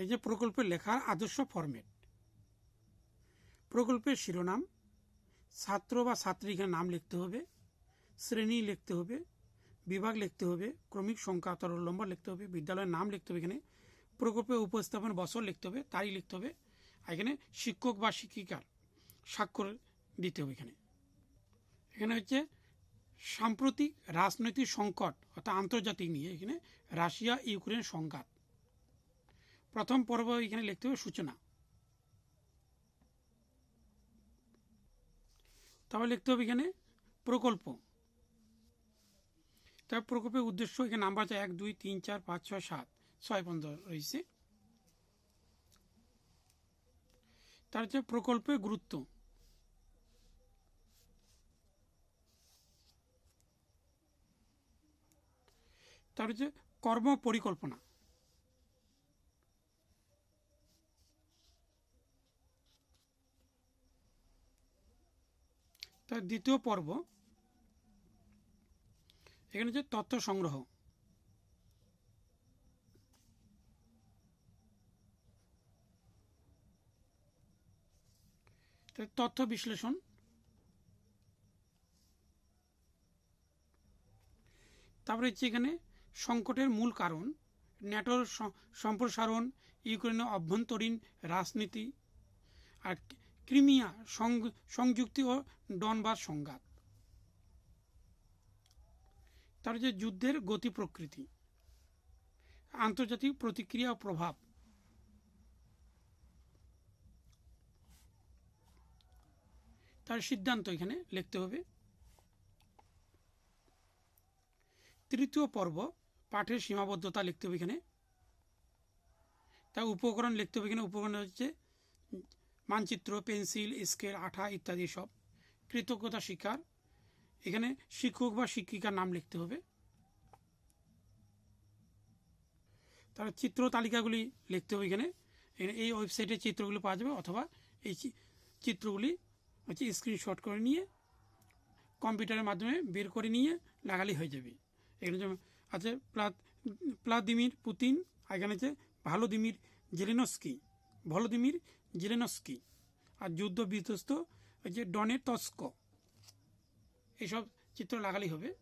এই যে প্রকল্পের লেখার আদর্শ ফরম্যাট প্রকল্পের শিরোনাম, ছাত্র বা ছাত্রীকে নাম লিখতে হবে, শ্রেণি লিখতে হবে, বিভাগ লিখতে হবে, ক্রমিক সংখ্যা, তরল নম্বর লিখতে হবে, বিদ্যালয়ের নাম লিখতে হবে এখানে প্রকল্পে উপস্থাপন বছর লিখতে হবে, তারিখ লিখতে হবে এখানে শিক্ষক বা শিক্ষিকার স্বাক্ষর দিতে হবে এখানে। এখানে হচ্ছে সাম্প্রতিক রাজনৈতিক সংকট অর্থাৎ আন্তর্জাতিক নিয়ে এখানে রাশিয়া ইউক্রেন সংঘাত। প্রথম পর্ব এখানে লিখতে হবে সূচনা। তারপর লিখতে হবে এখানে প্রকল্প। তার প্রকল্পের উদ্দেশ্য এখানে নাম্বার আছে এক, দুই, তিন, চার, পাঁচ, ছয়, সাত, ছয় পর্যন্ত রয়েছে। তার হচ্ছে প্রকল্পের গুরুত্ব। তার হচ্ছে কর্ম পরিকল্পনা তার দ্বিতীয় পর্ব, এখানে হচ্ছে তথ্য সংগ্রহ। তথ্য বিশ্লেষণ। তারপরে হচ্ছে এখানে সংকটের মূল কারণ, ন্যাটোর সম্প্রসারণ, ইউক্রেনের অভ্যন্তরীণ রাজনীতি, আর ক্রিমিয়া সংযুক্তি ও ডনবাস সংঘাত। তার যে যুদ্ধের গতি প্রকৃতি, আন্তর্জাতিক প্রতিক্রিয়া ও প্রভাব। তার সিদ্ধান্ত এখানে লিখতে হবে। তৃতীয় পর্ব, পাঠের সীমাবদ্ধতা লিখতে হবে এখানে। তার উপকরণ লিখতে হবে এখানে। উপকরণ হচ্ছে মানচিত্র, পেন্সিল, স্কেল, আঠা ইত্যাদি সব। কৃতজ্ঞতা শিকার এখানে শিক্ষক বা শিক্ষিকার নাম লিখতে হবে। তার চিত্র তালিকাগুলি লিখতে হবে এখানে। এই ওয়েবসাইটে চিত্রগুলি পাওয়া যাবে অথবা এই চিত্রগুলি হচ্ছে স্ক্রিনশট করে নিয়ে কম্পিউটারের মাধ্যমে বের করে নিয়ে লাগালেই হয়ে যাবে। এখানে যেমন আছে প্লাদ প্লাদিমির পুতিন এখানে আছে ভালোদিমির জেলেনস্কি। ভলোদিমির জেলেনস্কি আর যুদ্ধ বিধ্বস্ত যে ডনে তস্ক এইসব চিত্র লাগালেই হবে।